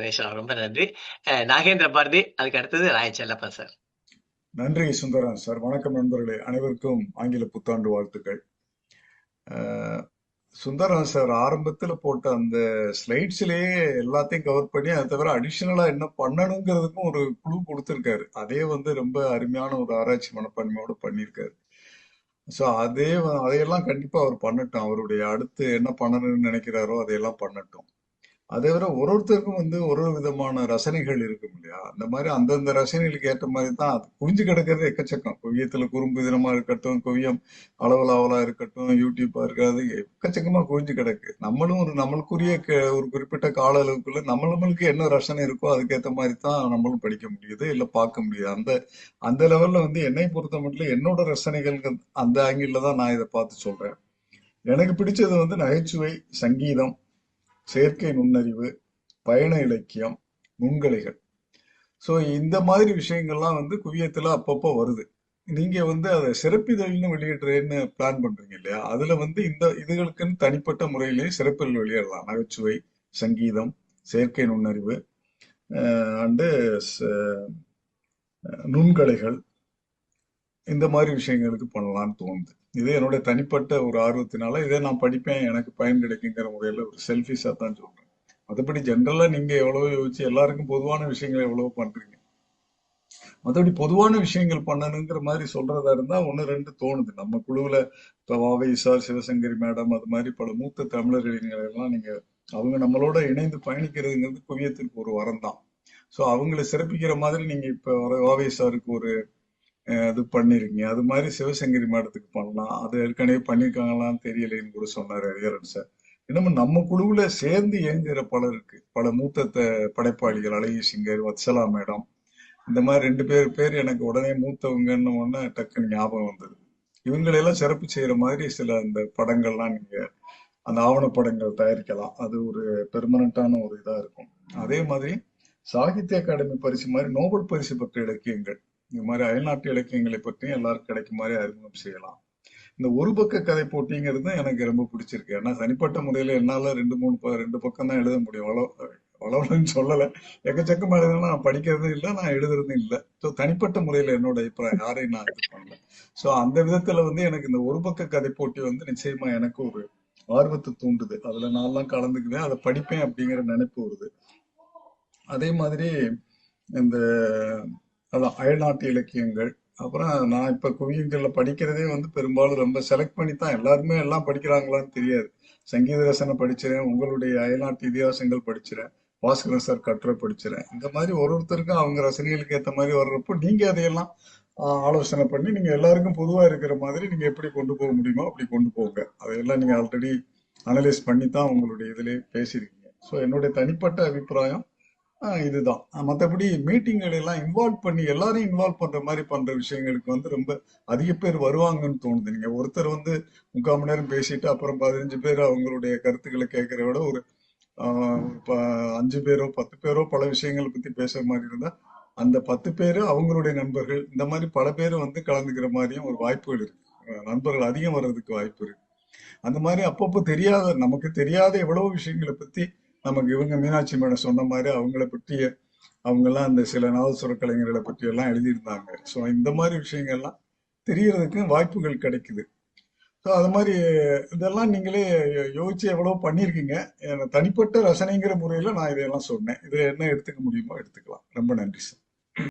பேசலாம் ரொம்ப நன்றி. நாகேந்திர பாரதி அதுக்கு அடுத்தது ராய செல்லப்பா சார். நன்றி சுந்தரம் சார். வணக்கம் நண்பர்களே. அனைவருக்கும் ஆங்கில புத்தாண்டு வாழ்த்துக்கள். சுந்தரம் சுந்தரன் சார் ஆரம்பத்துல போட்ட அந்த ஸ்லைட்ஸ்லயே எல்லாத்தையும் கவர் பண்ணி அதை தவிர அடிஷனலா என்ன பண்ணணுங்கிறதுக்கும் ஒரு குழு கொடுத்திருக்காரு. அதே வந்து ரொம்ப அருமையான ஒரு ஆராய்ச்சி மனப்பான்மையோட பண்ணியிருக்காரு. ஸோ அதே வ- அதையெல்லாம் கண்டிப்பா அவர் பண்ணட்டும். அவருடைய அடுத்து என்ன பண்ணணும்னு நினைக்கிறாரோ அதையெல்லாம் பண்ணட்டும். அதே விட ஒரு ஒருத்தருக்கும் வந்து ஒரு ஒரு விதமான ரசனைகள் இருக்கும் இல்லையா? அந்த மாதிரி அந்தந்த ரசனைகளுக்கு ஏற்ற மாதிரி தான் அது குவிஞ்சு கிடக்கிறது எக்கச்சக்கம். குவியத்துல குறும்பு தினமா இருக்கட்டும் குவியம் அளவலாவலா இருக்கட்டும் யூடியூப்பா இருக்காது எக்கச்சக்கமா குவிஞ்சு கிடக்கு. நம்மளும் ஒரு நம்மளுக்குரிய க- ஒரு குறிப்பிட்ட கால அளவுக்குள்ள நம்ம நம்மளுக்கு என்ன ரசனை இருக்கோ அதுக்கேற்ற மாதிரி தான் நம்மளும் படிக்க முடியுது இல்லை பார்க்க முடியுது. அந்த அந்த லெவல்ல வந்து என்னை பொறுத்த மட்டும் என்னோட ரசனைகள் அந்த ஆங்கிள் தான் நான் இதை பார்த்து சொல்றேன். எனக்கு பிடிச்சது வந்து நகைச்சுவை சங்கீதம் செயற்கை நுண்ணறிவு பயண இலக்கியம் நுண்கலைகள். ஸோ இந்த மாதிரி விஷயங்கள்லாம் வந்து குவியத்தில் அப்பப்போ வருது. நீங்கள் வந்து அதை சிறப்பிதழ்னு வெளியிடுறேன்னு பிளான் பண்ணுறீங்க இல்லையா? அதில் வந்து இந்த இதுகளுக்குன்னு தனிப்பட்ட முறையிலேயே சிறப்பிதழ் வெளியிடலாம். நகைச்சுவை சங்கீதம் செயற்கை நுண்ணறிவு அண்டு நுண்கலைகள் இந்த மாதிரி விஷயங்களுக்கு பண்ணலாம்னு தோணுது. இது என்னோட தனிப்பட்ட ஒரு ஆர்வத்தினால இதை நான் படிப்பேன் எனக்கு பயன் கிடைக்குங்கிற முறையில ஒரு செல்ஃபிஷா தான் சொல்றேன். மற்றபடி ஜென்ரலா நீங்க எவ்வளவு யோசிச்சு எல்லாருக்கும் பொதுவான விஷயங்களை எவ்வளவு பண்றீங்க. மற்றபடி பொதுவான விஷயங்கள் பண்ணணுங்கிற மாதிரி சொல்றதா இருந்தா ஒன்னு ரெண்டு தோணுது. நம்ம குழுவுல வாவை சார் சிவசங்கரி மேடம் அது மாதிரி பல மூத்த தமிழர் இளைஞர்கள் எல்லாம் நீங்க அவங்க நம்மளோட இணைந்து பயணிக்கிறதுங்கிறது குவியத்திற்கு ஒரு வரம் தான். ஸோ அவங்களை சிறப்பிக்கிற மாதிரி நீங்க இப்ப வர வாவை சாருக்கு ஒரு இது பண்ணிருக்கீங்க. அது மாதிரி சிவசங்கரி மடத்துக்கு பண்ணலாம். அது ஏற்கனவே பண்ணியிருக்காங்களான்னு தெரியலைன்னு கூட சொன்னார் ஹரிஹரன் சார். இன்னமும் நம்ம குழுவுல சேர்ந்து இயங்குகிற பலர் இருக்கு. பல மூத்த த- படைப்பாளிகள் அழகிய சிங்கர் வத்சலா மேடம். இந்த மாதிரி ரெண்டு பேர் பேர் எனக்கு உடனே மூத்தவங்கன்னு உடனே டக்குன்னு ஞாபகம் வந்தது. இவங்களெல்லாம் சிறப்பு செய்யற மாதிரி சில அந்த படங்கள்லாம் நீங்க அந்த ஆவணப்படங்கள் தயாரிக்கலாம். அது ஒரு பெர்மனண்டான ஒரு இதா இருக்கும். அதே மாதிரி சாகித்ய அகாடமி பரிசு மாதிரி நோபல் பரிசு பெற்ற இலக்கியங்கள். இந்த மாதிரி அயல்நாட்டு இலக்கியங்களை பற்றியும் எல்லாருக்கும் கிடைக்கும் மாதிரி அறிமுகம் செய்யலாம். இந்த ஒரு பக்க கதை போட்டிங்கிறது எனக்கு ரொம்ப பிடிச்சிருக்கு. ஏன்னா தனிப்பட்ட முறையில என்னால ரெண்டு மூணு ரெண்டு பக்கம் தான் எழுத முடியும். அவ்வளோ வளவலன்னு சொல்லல. எக்கச்சக்கமா எழுதுனா நான் படிக்கிறதும் இல்லை நான் எழுதுறதும் இல்லை. ஸோ தனிப்பட்ட முறையில என்னோட அபிப்பிராயம் யாரையும் நான் இது பண்ணல. ஸோ அந்த விதத்துல வந்து எனக்கு இந்த ஒரு பக்க கதை போட்டி வந்து நிச்சயமா எனக்கு ஒரு ஆர்வத்தை தூண்டுது. அதுல நான்லாம் கலந்துக்குவேன் அதை படிப்பேன் அப்படிங்கிற நினைப்பு வருது. அதே மாதிரி இந்த அதான் அயல்நாட்டு இலக்கியங்கள். அப்புறம் நான் இப்போ குவியங்களில் படிக்கிறதே வந்து பெரும்பாலும் ரொம்ப செலக்ட் பண்ணி தான் எல்லாருமே எல்லாம் படிக்கிறாங்களான்னு தெரியாது. சங்கீத ரசனை படிச்சிறேன் உங்களுடைய அயல்நாட்டு இதிகாசங்கள் படிச்சிறேன் பாஸ்கரன் சார் கட்டுரை படிச்சிறேன். இந்த மாதிரி ஒரு ஒருத்தருக்கும் அவங்க ரசனைகளுக்கு ஏற்ற மாதிரி வர்றப்போ நீங்க அதையெல்லாம் ஆலோசனை பண்ணி நீங்க எல்லாருக்கும் பொதுவா இருக்கிற மாதிரி நீங்க எப்படி கொண்டு போக முடியுமோ அப்படி கொண்டு போங்க. அதையெல்லாம் நீங்க ஆல்ரெடி அனலைஸ் பண்ணி தான் உங்களுடைய இதுலேயே பேசியிருக்கீங்க. ஸோ என்னுடைய தனிப்பட்ட அபிப்பிராயம் இதுதான். மற்றபடி மத்தபடி எல்லாம் இன்வால்வ் பண்ணி எல்லாரையும் இன்வால்வ் பண்ற மாதிரி பண்ற விஷயங்களுக்கு வந்து ரொம்ப அதிக பேர் வருவாங்கன்னு தோணுது. நீங்க ஒருத்தர் வந்து முக்கால் மணி நேரம் பேசிட்டு அப்புறம் பதினஞ்சு பேர் அவங்களுடைய கருத்துக்களை கேட்கறத விட ஒரு ப- அஞ்சு பேரோ பத்து பேரோ பல விஷயங்களை பத்தி பேசுற மாதிரி இருந்தா அந்த பத்து பேரு அவங்களுடைய நண்பர்கள் இந்த மாதிரி பல பேர் வந்து கலந்துக்கிற மாதிரியும் ஒரு வாய்ப்புகள் இருக்கு. நண்பர்கள் அதிகம் வர்றதுக்கு வாய்ப்பு இருக்கு. அந்த மாதிரி அப்பப்போ தெரியாத நமக்கு தெரியாத எவ்வளவு விஷயங்களை பத்தி நமக்கு இவங்க மீனாட்சி மேடம் சொன்ன மாதிரி அவங்கள பற்றிய அவங்கெல்லாம் அந்த சில நாதசுர கலைஞர்களை பற்றியெல்லாம் எழுதியிருந்தாங்க. ஸோ இந்த மாதிரி விஷயங்கள்லாம் தெரியறதுக்கு வாய்ப்புகள் கிடைக்குது. ஸோ அது மாதிரி இதெல்லாம் நீங்களே யோசிச்சு எவ்வளோ பண்ணியிருக்கீங்க. தனிப்பட்ட ரசனைங்கிற முறையில் நான் இதையெல்லாம் சொன்னேன். இதை என்ன எடுத்துக்க முடியுமோ எடுத்துக்கலாம். ரொம்ப நன்றி சார்.